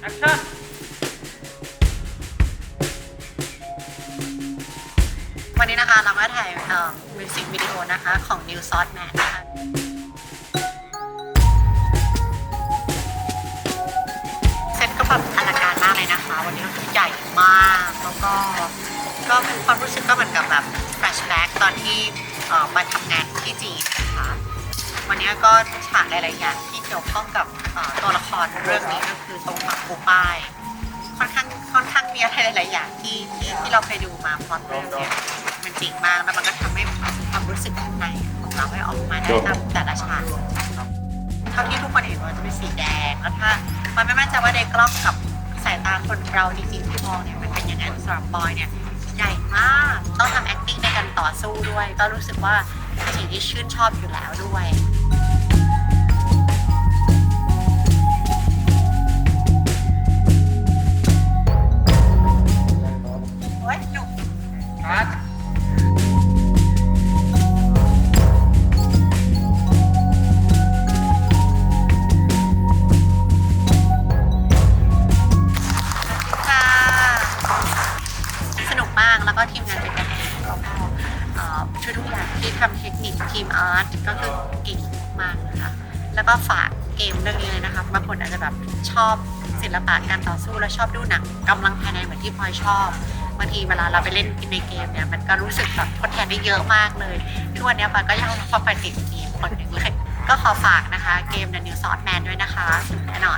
แอคชั่นวันนี้นะคะเราก็ถ่ายเอ่อมิวสิกวิดีโอนะคะของ New s o u t Man นะคะเซตก็แบบอลังการมากเลยนะคะ วันนี้ก็คือใหญ่มากแล้วก็ก็ความรู้สึกก็เหมือนกับแบบแฟลชแบ็กตอนที่เอ่อมาทำงานที่จีนนะคะ วันนี้ก็ฉากหลาย ๆ อย่างที่เกี่ยวข้องกับเอ่อตัวละครเรื่องนี้ก็คือตรงฝั่งปูป้ายค่อนข้างค่อนข้างมีอะไรหลาย ๆ อย่างที่ที่ที่เราไปดูมาพร้อมเรื่องเนี่ยมันจริงมากแล้วมันก็ทำให้ความรู้สึกข้างในของเราให้ออกมาได้ตามแต่ละฉากเท่าที่ทุกคนเห็นว่าจะเป็นสีแดงแล้วถ้ามันไม่มั่นใจว่าในกล้องกับสายตาคนเราจริง ๆ ที่มองเนี่ยมันเป็นยังไงสำหรับบอยเนี่ยใหญ่มากต้องทำ acting ในการต่อสู้ด้วย ก็รู้สึกว่าเป็นสิ่ง ที่ชื่นชอบอยู่แล้วด้วยโอ้ยหนุกคัดค่ะสนุกมากแล้วก็ทีมงานเป็นกันเองแล้วก็เอ่อ ช่วยทุกอย่างที่ทำเทคนิคทีมอาร์ตก็คือเก่งมากนะคะแล้วก็ฝากเกมเรื่องนี้เลยนะคะบางคนอาจจะแบบชอบศิลปะการต่อสู้และชอบดูหนังกำลังภายในเหมือนที่พลอยชอบบางทีเวลาเราไปเล่นในเกมเนี่ยมันก็รู้สึกแบบทดแทนได้เยอะมากเลยทุกวันนี้ปาก็ยังพอไปติดเกมคนหนึ่งเลย ก็ขอฝากนะคะ เกม The New Sword Man ด้วยนะคะแน่นอน